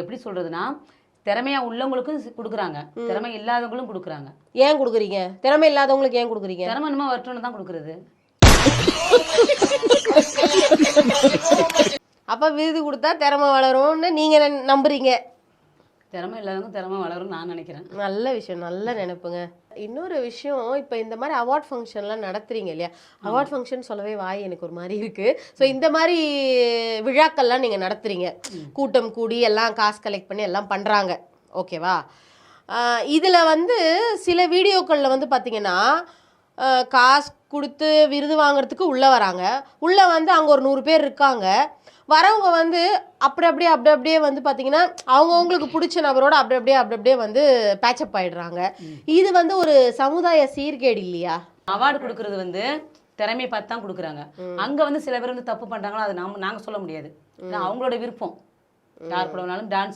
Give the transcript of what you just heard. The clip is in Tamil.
எப்படி சொல்றதுன்னா திறமையா உள்ளவங்களுக்கும் கொடுக்குறாங்க. திறமை இல்லாதவங்களும் கொடுக்குறாங்க. ஏன் கொடுக்குறீங்க? திறமை இல்லாதவங்களுக்கு ஏன் கொடுக்குறீங்க? திறமை என்னமோ வரட்டும்னு தான் கொடுக்குறது. அப்ப விருது கொடுத்தா திறமை வளரும்னு நீங்க நம்புறீங்க. திறமை இல்லாதவங்க திறமை வளரும்னு நான் நினைக்கிறேன். நல்ல விஷயம் நல்ல நினைப்புங்க. இன்னொரு விஷயம் இப்போ இந்த மாதிரி அவார்ட் ஃபங்க்ஷன்லாம் நடத்துறீங்க இல்லையா? அவார்ட் ஃபங்க்ஷன் சொல்லவே வாய் எனக்கு ஒரு மாதிரி இருக்கு. ஸோ இந்த மாதிரி விழாக்கள்லாம் நீங்கள் நடத்துறீங்க. கூட்டம் கூடி எல்லாம் காசு கலெக்ட் பண்ணி எல்லாம் பண்ணுறாங்க ஓகேவா இதில் வந்து சில வீடியோக்களில் வந்து பார்த்தீங்கன்னா காசு கொடுத்து விருது வாங்குறதுக்கு உள்ளே வராங்க. உள்ளே வந்து அங்கே ஒரு நூறு பேர் இருக்காங்க. வரவங்க வந்து அப்படி அப்படியே அப்படி அப்படியே வந்து பார்த்தீங்கன்னா அவங்கவுங்களுக்கு பிடிச்ச நபரோட அப்படி அப்படியே அப்படி அப்படியே வந்து பேச்சப் ஆயிடுறாங்க. இது வந்து ஒரு சமுதாய சீர்கேடு இல்லையா? அவார்டு கொடுக்கறது வந்து திறமையை பார்த்து தான் கொடுக்குறாங்க. அங்க வந்து சில பேர் வந்து தப்பு பண்றாங்களோ அது நாம நாங்க சொல்ல முடியாது. அவங்களோட விருப்பம். யார் கூட வேணாலும் டான்ஸ்